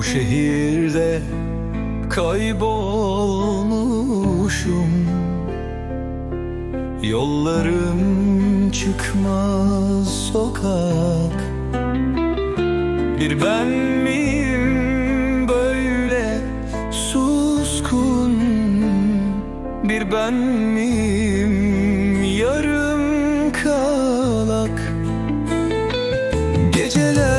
Bu şehirde kaybolmuşum. Yollarım çıkmaz sokak. Bir ben miyim böyle suskun? Bir ben miyim yarım kalak? Geceler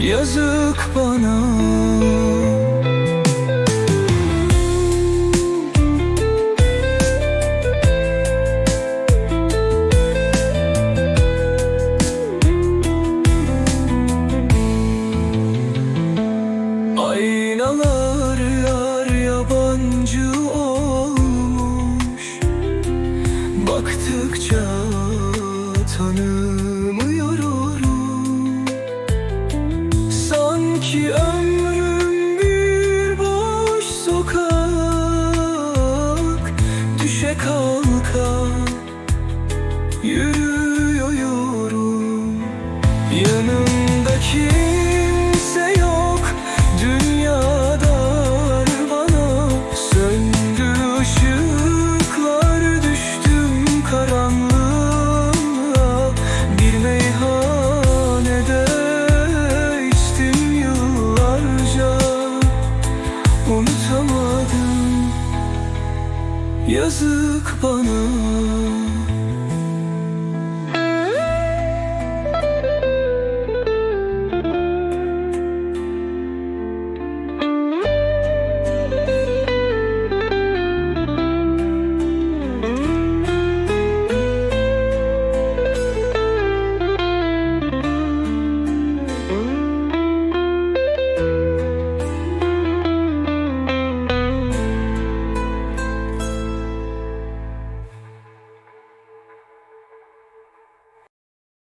Yazık bana. Yabancı olmuş. Baktıkça tanımıyorum Sanki ömrüm bir boş sokak. Düşe kalka yürüyorum Unutamadım Yazık bana